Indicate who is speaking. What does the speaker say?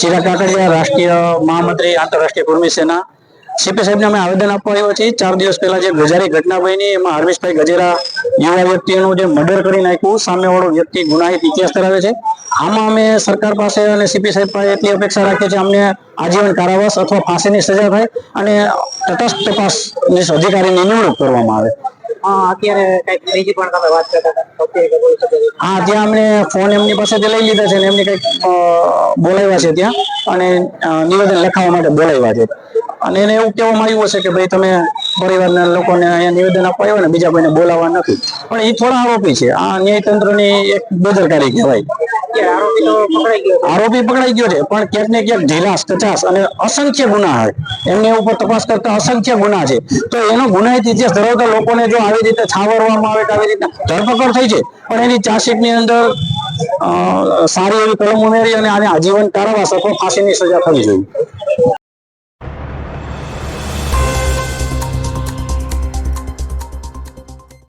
Speaker 1: ચિરાગ કાકડિયા રાષ્ટ્રીય મહામંત્રી આંતરરાષ્ટ્રીય કુર્મી સેના સીપી સાહેબને અમે આવેદન આપવા આવ્યો છીએ. ચાર દિવસ પહેલા જે ગુજારી ઘટના બની, એમાં હરમેશભાઈ ગજેરા યુવા વ્યક્તિનું જે મર્ડર કરી નાખ્યું, સામેવાળો વ્યક્તિ ગુનાહિત ઇતિહાસ ધરાવે છે. આમાં અમે સરકાર પાસે અને સીપી સાહેબ પાસે એટલી અપેક્ષા રાખીએ છીએ, અમને આજીવન કારાવાસ અથવા ફાંસીની સજા થાય અને તટસ્થ તપાસની અધિકારીની નિમણૂક કરવામાં આવે.
Speaker 2: અત્યારે કંઈક બીજી પણ તમે વાત કરતા.
Speaker 1: હા ત્યાં અમને ફોન એમની પાસેથી લઈ લીધા છે અને એમને કંઈક બોલાવ્યા છે ત્યાં. અને નિવેદન લખાવવા માટે બોલાવ્યા છે. અને એને એવું કહેવામાં આવ્યું હશે કે ભાઈ તમે પરિવારના લોકોને અહીંયા નિવેદન આપવા આવ્યો ને બીજા કોઈને બોલાવવા નથી. પણ એ થોડા આરોપી છે. આ ન્યાયતંત્રની એક બેદરકારી કહેવાય.
Speaker 2: આરોપી પકડાઈ ગયો છે.
Speaker 1: પણ ક્યાંક ને ક્યાંક ઢીલાસ કચાસ અને અસંખ્ય ગુના હોય. એમની ઉપર તપાસ કરતા અસંખ્ય ગુના છે. તો એનો ગુનાહિત ઇતિહાસ ધરાવતા લોકોને જો આવી રીતે છાવરવામાં આવે કે આવી રીતે ધરપકડ થઈ છે, પણ એની ચાર્જશીટની અંદર સારી એવી કલમ ઉમેરી અને આને આજીવન કારાવાસ અથવા ફાંસીની સજા થવી જોઈએ.